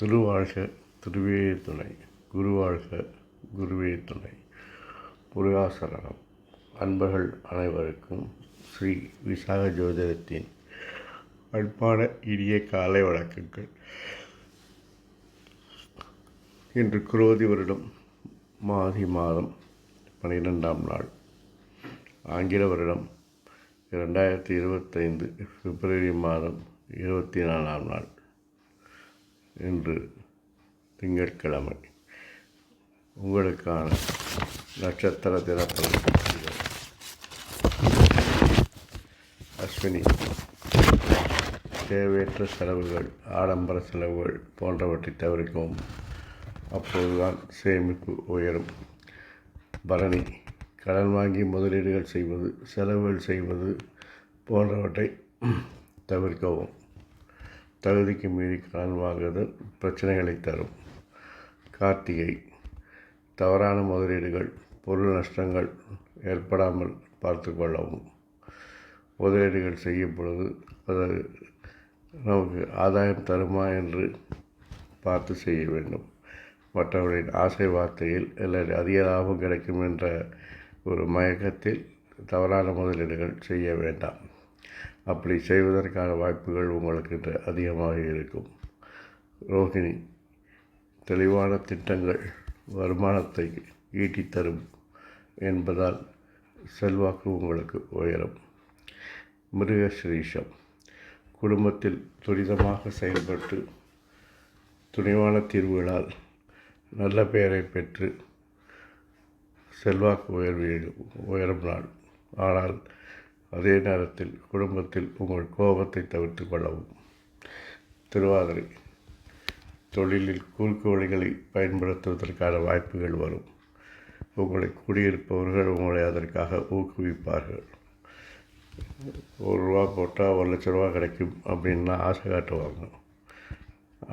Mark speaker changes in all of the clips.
Speaker 1: திருவாழ்க திருவே துணை குருவாழ்க குருவே துணை. புரியாசரணம் அன்பர்கள் அனைவருக்கும் ஸ்ரீ விசாக ஜோதிடத்தின் அன்பான இனிய காலை வணக்கங்கள். இன்று குரோதி வருடம் மாதி மாதம் பன்னிரெண்டாம் நாள். ஆங்கில வருடம் இரண்டாயிரத்தி இருபத்தைந்து பிப்ரவரி மாதம் இருபத்தி நாலாம் நாள். இன்று திங்கட்கிழமை. உங்களுக்கான நட்சத்திர தினப்பலன் அஸ்வினி தேவையற்ற செலவுகள் ஆடம்பர செலவுகள் போன்றவற்றை தவிர்க்கவும். அப்போதுதான் சேமிப்பு உயரும். பரணி கடன் வாங்கி முதலீடுகள் செய்வது செலவுகள் செய்வது போன்றவற்றை தவிர்க்கவும். தகுதிக்கு மீறி கடன் வாங்குதல் பிரச்சனைகளை தரும். கார்த்திகை தவறான முதலீடுகள் பொருள் நஷ்டங்கள் ஏற்படாமல் பார்த்து கொள்ளவும். முதலீடுகள் செய்யும் பொழுது அது நமக்கு ஆதாயம் தருமா என்று பார்த்து செய்ய வேண்டும். மற்றவர்களின் ஆசை வார்த்தையில் இல்லை அதிக லாபம் கிடைக்கும் என்ற ஒரு மயக்கத்தில் தவறான முதலீடுகள் செய்ய வேண்டாம். அப்படி செய்வதற்கான வாய்ப்புகள் உங்களுக்கு அதிகமாக இருக்கும். ரோகிணி தெளிவான திட்டங்கள் வருமானத்தை ஈட்டித்தரும் என்பதால் செல்வாக்கு உங்களுக்கு உயரும். மிருகஸ்ரீஷம் குடும்பத்தில் துரிதமாக செயல்பட்டு துணிவான தீர்வுகளால் நல்ல பெயரை பெற்று செல்வாக்கு உயர்வு உயரும் நாள். ஆனால் அதே நேரத்தில் குடும்பத்தில் உங்கள் கோபத்தை தவிர்த்து கொள்ளவும். திருவாதிரை தொழிலில் குறுக்கு வழிகளை பயன்படுத்துவதற்கான வாய்ப்புகள் வரும். உங்களை குடியிருப்பவர்கள் உங்களை அதற்காக ஊக்குவிப்பார்கள். ஒரு ரூபா போட்டால் ஒரு லட்ச ரூபா கிடைக்கும் அப்படின்னா ஆசை காட்டுவாங்க.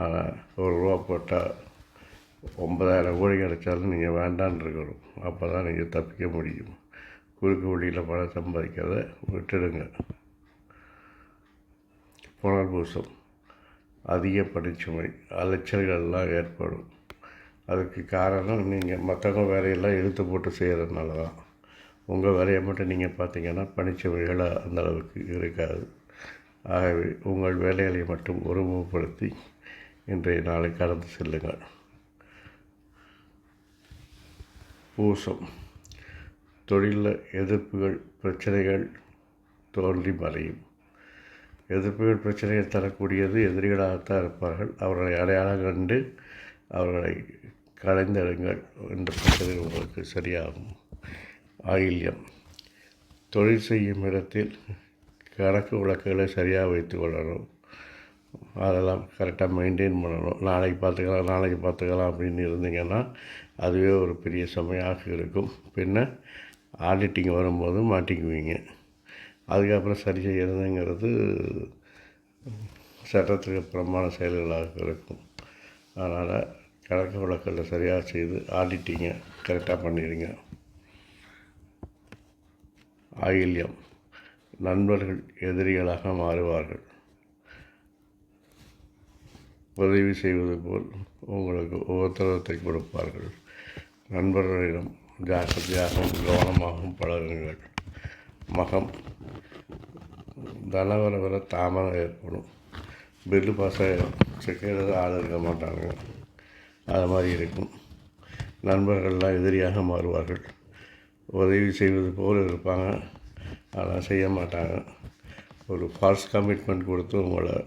Speaker 1: ஆனால் ஒரு ரூபா போட்டால் ஒன்பதாயிரம் கோடி கிடைச்சாலும் நீங்கள் வேண்டான்னு இருக்கணும். அப்போ தான் நீங்கள் தப்பிக்க முடியும். குறுக்கு வழியில் பணம் சம்பாதிக்கிறத விட்டுடுங்க. புனர்பூசம் அதிக பணிச்சுமை அலைச்சல்கள்லாம் ஏற்படும். அதுக்கு காரணம் நீங்கள் மற்றவங்க வேலையெல்லாம் இழுத்து போட்டு செய்கிறதுனால தான். உங்கள் வேலையை மட்டும் நீங்கள் பார்த்தீங்கன்னா பணிச்சுமைகள் அந்த அளவுக்கு இருக்காது. ஆகவே உங்கள் வேலைகளை மட்டும் ஒருமுகப்படுத்தி இன்றைய நாளை கடந்து செல்லுங்கள். பூசம். தொழிலில் எதிர்ப்புகள் பிரச்சனைகள் தோன்றி மறையும். எதிர்ப்புகள் பிரச்சனையை தரக்கூடியது எதிரிகளாகத்தான் இருப்பார்கள். அவர்களை அடையாளம் கண்டு அவர்களை கலைந்தெடுங்கள் என்ற பிரச்சனை உங்களுக்கு சரியாகும். ஆயில்யம். தொழில் செய்யும் இடத்தில் கணக்கு வழக்குகளை சரியாக வைத்து கொள்ளணும். அதெல்லாம் கரெக்டாக மெயின்டைன் பண்ணணும். நாளைக்கு பார்த்துக்கலாம் நாளைக்கு பார்த்துக்கலாம் அப்படின்னு இருந்தீங்கன்னா அதுவே ஒரு பெரிய சுமையாக இருக்கும். பின்ன ஆடிட்டிங் வரும்போது மாட்டிக்குவீங்க. அதுக்கப்புறம் சரி செய்கிறதுங்கிறது சட்டத்துக்கு அப்புறமான செயல்களாக இருக்கும். அதனால் கணக்கு வழக்கில் சரியாக செய்து ஆடிட்டிங்கை கரெக்டாக பண்ணிடுங்க. ஆயில்யம் நண்பர்கள் எதிரிகளாக மாறுவார்கள். உதவி செய்வது போல் உங்களுக்கு உபத்திரவத்தை கொடுப்பார்கள். நண்பர்களிடம் ஜாக்கிரதையாகவும் கவனமாகவும் பழகுங்கள் மகம் தனவரவர தாமதம் ஏற்படும். பில்லு பாஸ் ஆகிடும் செக்கிறது ஆள் இருக்க மாட்டாங்க அது மாதிரி இருக்கும். நண்பர்கள்லாம் எதிரியாக மாறுவார்கள். உதவி செய்வது போல் இருப்பாங்க. ஆனால் செய்ய மாட்டாங்க. ஒரு ஃபால்ஸ் கமிட்மெண்ட் கொடுத்து உங்களை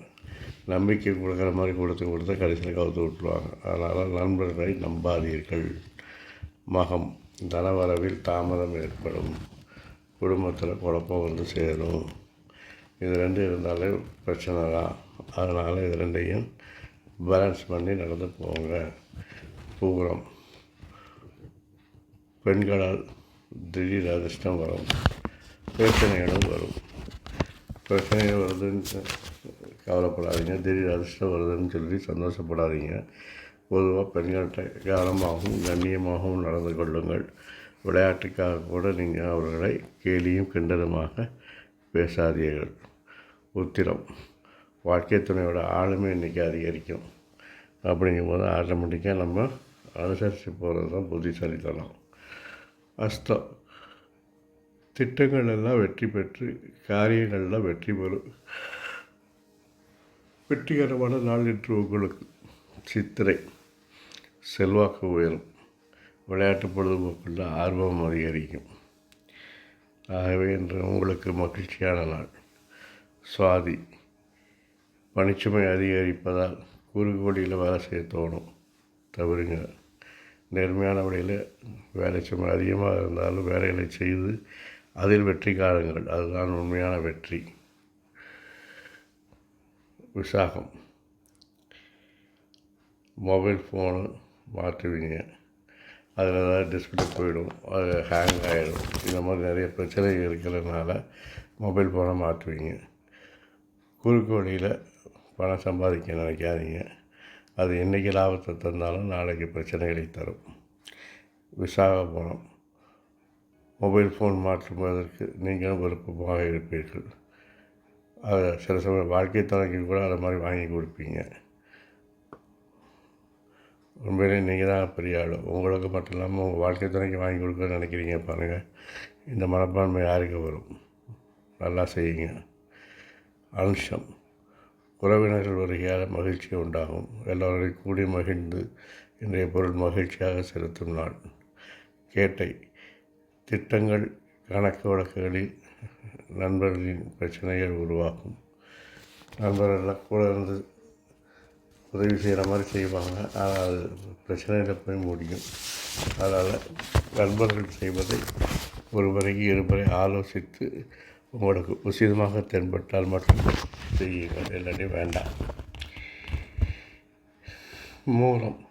Speaker 1: நம்பிக்கை கொடுக்குற மாதிரி கொடுத்து கொடுத்து கடைசியில் கவுத்து விட்டுருவாங்க. அதனால் நண்பர்களை நம்பாதீர்கள். மகம் தனவரவில் தாமதம் ஏற்படும். குடும்பத்தில் குழப்பம் வந்து சேரும். இது ரெண்டு இருந்தாலே பிரச்சனை தான். அதனால் இது ரெண்டையும் பேலன்ஸ் பண்ணி நடந்து போங்க. பூரம் பெண்களால் திடீர் அதிர்ஷ்டம் வரும். பிரச்சனைகளும் வரும். பிரச்சனைகள் வருதுன்னு கவலைப்படாதீங்க. திடீர் அதிர்ஷ்டம் வருதுன்னு சொல்லி சந்தோஷப்படாதீங்க. பொதுவாக பெண்கள்கிட்ட கவனமாகவும் கண்ணியமாகவும் நடந்து கொள்ளுங்கள். விளையாட்டுக்காக கூட நீங்கள் அவர்களை கேலியும் கிண்டலுமாக பேசாதீர்கள். உத்திரம். வாழ்க்கை துணையோட ஆளுமை இன்றைக்கி அதிகரிக்கும். அப்படிங்கும்போது ஆட்டோமேட்டிக்காக நம்ம அனுசரித்து போகிறது தான் புத்திசாலித்தனம். அஸ்தம். திட்டங்கள் எல்லாம் வெற்றி பெற்று காரியங்கள்லாம் வெற்றி பெறும். வெற்றிகரமான நாள் என்று உங்களுக்கு சித்திரை. செல்வாக்கு உயரும். விளையாட்டு பொழுதுபோக்கில் ஆர்வம் அதிகரிக்கும். ஆகவே இன்று உங்களுக்கு மகிழ்ச்சியான நாள். சுவாதி பணிச்சுமை அதிகரிப்பதால் குறுக்கோடியில் வேலை செய்ய தோணும். தவிருங்க. நேர்மையான வழியில் வேலை சுமை அதிகமாக இருந்தாலும் வேலைகளை செய்து அதில் வெற்றி காணுங்கள். அதுதான் உண்மையான வெற்றி. விசாகம். மொபைல் ஃபோனு மாற்றுவீங்க. அதில் ஏதாவது டிஸ்பிளே போயிடும். அது ஹேங் ஆகிடும் இந்த மாதிரி நிறைய பிரச்சனை இருக்கிறதுனால மொபைல் ஃபோனை மாற்றுவீங்க. குறுக்கு வழியில் பணம் சம்பாதிக்க நினைக்காதீங்க. அது இன்றைக்கி லாபத்தை தந்தாலும் நாளைக்கு பிரச்சனைகளை தரும். விசாகப்பணம் மொபைல் ஃபோன் மாற்றுவதற்கு நீங்களும் விருப்பமாக இருப்பீர்கள். அதை சில சமயம் வாழ்க்கை துணைக்கு கூட அதை மாதிரி வாங்கி கொடுப்பீங்க. உண்மையிலே நீங்கள் தான் பெரிய ஆள். உங்களுக்கு மட்டும் இல்லாமல் உங்கள் வாழ்க்கை துணைக்கு வாங்கி கொடுக்க நினைக்கிறீங்க பாருங்கள் இந்த மனப்பான்மை யாருக்கு வரும்? நல்லா செய்யுங்க. அம்சம் உறவினர்கள் வருகையால் மகிழ்ச்சி உண்டாகும். எல்லோரையும் கூடி மகிழ்ந்து இன்றைய பொருள் மகிழ்ச்சியாக செலுத்தும் நாள். கேட்டை. திட்டங்கள் கணக்கு வழக்குகளில் நண்பர்களின் பிரச்சனைகள் உருவாகும். நண்பர்கள் கூட இருந்து உதவி செய்கிற மாதிரி செய்வாங்க. ஆனால் அது பிரச்சனையில் போய் முடியும். அதனால் நண்பர்கள் செய்வதை ஒருவரைக்கு இருமுறை ஆலோசித்து உங்களுக்கு உசிதமாக தென்பட்டால் மட்டும் செய்யுங்கள். இல்லாட்டி வேண்டாம். மூலம்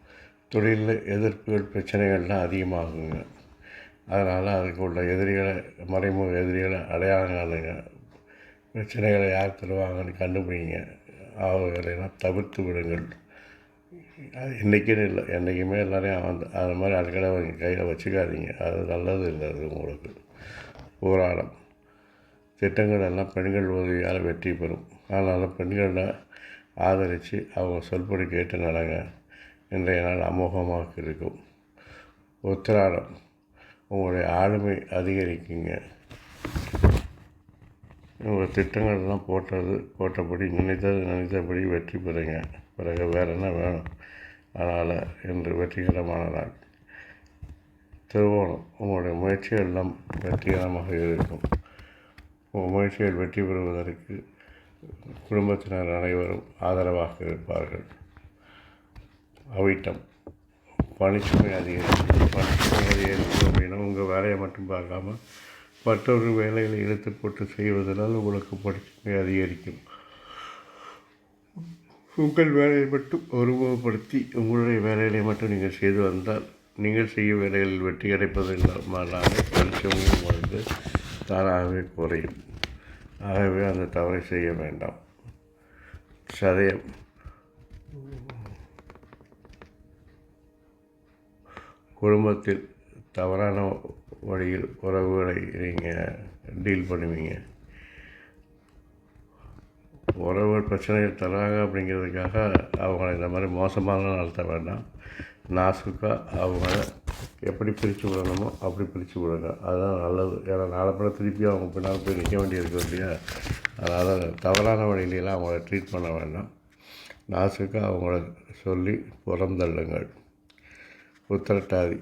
Speaker 1: தொழிலில் எதிர்ப்புகள் பிரச்சனைகள்லாம் அதிகமாகுங்க. அதனால் அதுக்கு உள்ள எதிரிகளை மறைமுக எதிரிகளை அடையாளம் காணுங்க. பிரச்சனைகளை யார் தருவாங்கன்னு கண்டுபிடிங்க. அவர்களெல்லாம் தவிர்த்து விடுங்கள். இன்றைக்குன்னு இன்றைக்கின்னு இல்லை. என்றைக்குமே எல்லாரையும் அந்த அது மாதிரி ஆட்களை கையில் வச்சுக்காதீங்க. அது நல்லது இல்லை அது உங்களுக்கு. போராடம். திட்டங்கள் எல்லாம் பெண்கள் உதவியால் வெற்றி பெறும். அதனால் பெண்களை ஆதரித்து அவங்க சொல்படி கேட்டு நடங்க. இன்றைய நாள் அமோகமாக இருக்கும். உத்திராடம். உங்களுடைய ஆளுமை அதிகரிக்குங்க. உங்கள் திட்டங்கள்லாம் போட்டது போட்டபடி நினைத்தது நினைத்தபடி வெற்றி பெறுங்க. பிறகு வேறு என்ன வேணும்? அதனால் இன்று வெற்றிகரமான நாள் திருவோணம் உங்களுடைய முயற்சிகள் எல்லாம் வெற்றிகரமாக இருக்கும். உங்கள் முயற்சிகள் வெற்றி பெறுவதற்கு குடும்பத்தினர் அனைவரும் ஆதரவாக இருப்பார்கள். அவிட்டம் பணிச்சுமை அதிகரிக்கும். பணிச்சுமை அதிகரிக்கும். அப்படின்னா உங்கள் வேலையை மட்டும் பார்க்காம மற்றொரு வேலைகளை இழுத்து போட்டு செய்வதனால் உங்களுக்கு பணிச்சுமை அதிகரிக்கும். உங்கள் வேலையை மட்டும் ஒருமுகப்படுத்தி உங்களுடைய வேலைகளை மட்டும் நீங்கள் செய்து வந்தால் நீங்கள் செய்யும் வேலைகளில் வெற்றி கிடைப்பது இல்லாமலாக உங்களுக்கு தானாகவே குறையும். ஆகவே அந்த தவறை செய்ய வேண்டாம். சதயம். குடும்பத்தில் தவறான வழியில் உறவுகளை நீங்கள் டீல் பண்ணுவீங்க. உறவு பிரச்சனைகள் தராங்க அப்படிங்கிறதுக்காக அவங்கள இந்த மாதிரி மோசமாக நடத்த வேண்டாம். நாசுக்காக அவங்கள எப்படி பிரித்து விடணுமோ அப்படி பிரித்து விடுங்க. அதுதான் நல்லது. ஏன்னா நாளப்பட திருப்பி அவங்க பின்னால் போய் நிற்க வேண்டியிருக்கு இல்லையா? அதனால் தவறான வழியிலலாம் அவங்கள ட்ரீட் பண்ண வேண்டாம். நாசுக்காக அவங்கள சொல்லி புறந்தள்ளுங்கள். உத்தரட்டாதி.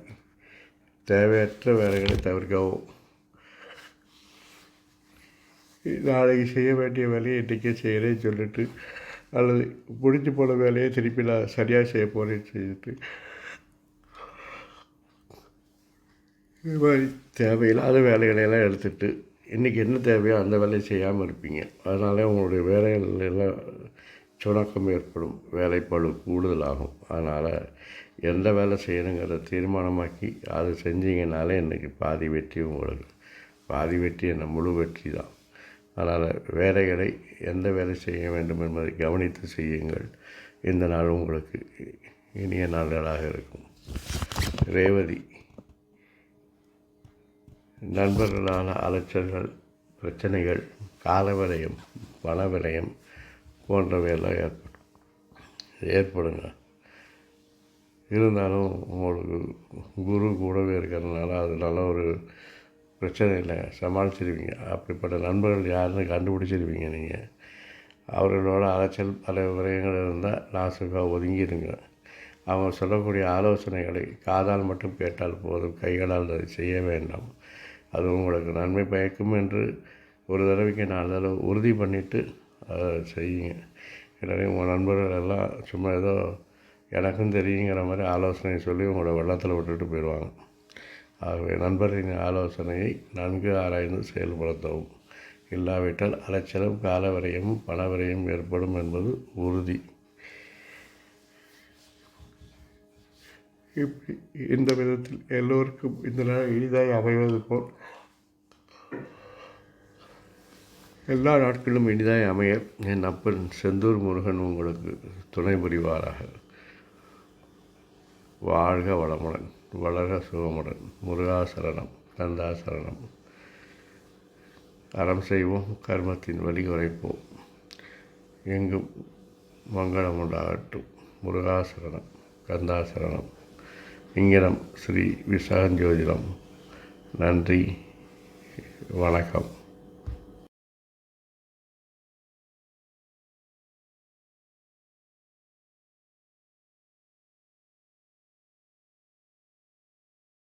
Speaker 1: தேவையற்ற வேலைகளை தவிர்க்கவும். நாளைக்கு செய்ய வேண்டிய வேலையை இன்றைக்கே செய்கிறேன்னு சொல்லிட்டு அல்லது முடிஞ்சு போன வேலையை திருப்பி நான் சரியாக செய்ய போகிறேன்னு சொல்லிட்டு. இது மாதிரி தேவையில்லாத வேலைகளையெல்லாம் எடுத்துகிட்டு இன்றைக்கி என்ன தேவையோ அந்த வேலையை செய்யாமல் இருப்பீங்க. அதனால உங்களுடைய வேலைகள் எல்லாம் சுணக்கம் ஏற்படும். வேலைப்பளு கூடுதலாகும். அதனால் எந்த வேலை செய்யணுங்கிறத தீர்மானமாக்கி அதை செஞ்சீங்கனாலே இன்றைக்கி பாதி வெற்றி உங்களுக்கு. பாதி வெற்றி என்ன முழு வெற்றி தான். அதனால் வேலைகளை எந்த வேலை செய்ய வேண்டும் என்பதை கவனித்து செய்யுங்கள். இந்த நாள் உங்களுக்கு இனிய நாள்களாக இருக்கும். ரேவதி நண்பர்களான அலைச்சல்கள் பிரச்சனைகள் கால விரயம் பண விரயம் போன்றவையெல்லாம் ஏற்படும். ஏற்படுங்க. இருந்தாலும் உங்களுக்கு குரு கூடவே இருக்கிறதுனால அது நல்ல ஒரு பிரச்சனை இல்லை சமாளிச்சிருவீங்க. அப்படிப்பட்ட நண்பர்கள் யாருன்னு கண்டுபிடிச்சிருவீங்க நீங்கள் அவர்களோட அலைச்சல் பல விரயங்கள் இருந்தால் நாசுக்காக ஒதுங்கிடுங்க. அவங்க சொல்லக்கூடிய ஆலோசனைகளை காதால் மட்டும் கேட்டால் போதும். கைகளால் அதை செய்ய வேண்டாம். அது உங்களுக்கு நன்மை பயக்கும் என்று ஒரு தடவைக்கு நாலு தடவை உறுதி பண்ணிவிட்டு அதை செய்யுங்க. எனவே உங்கள் நண்பர்கள் எல்லாம் சும்மா ஏதோ எனக்கும் தெரியுங்கிற மாதிரி ஆலோசனை சொல்லி உங்களோட வெள்ளத்தில் விட்டுட்டு போயிடுவாங்க. ஆகவே நண்பரின் ஆலோசனையை நன்கு ஆராய்ந்து செயல்படுத்தவும். இல்லாவிட்டால் அலைச்சலும் காலவரையும் பணவரையும் ஏற்படும் என்பது உறுதி. இப்படி இந்த விதத்தில் எல்லோருக்கும் இந்த நாள் எளிதாக அமைவது போல் எல்லா நாட்களும் இனிதாய் அமைய என் அப்பன் செந்தூர் முருகன் உங்களுக்கு துணை புரிவாராக. வாழ்க வளமுடன் வளர்க சுகமுடன். முருகாசரணம் கந்தாசரணம் அறம் செய்வோம் கர்மத்தின் வழி குறைப்போம். எங்கும் மங்களம் உண்டாகட்டும். முருகாசரணம் கந்தாசரணம் இங்கிடம் ஸ்ரீ விசாகஞ்சோதிடம் நன்றி வணக்கம்.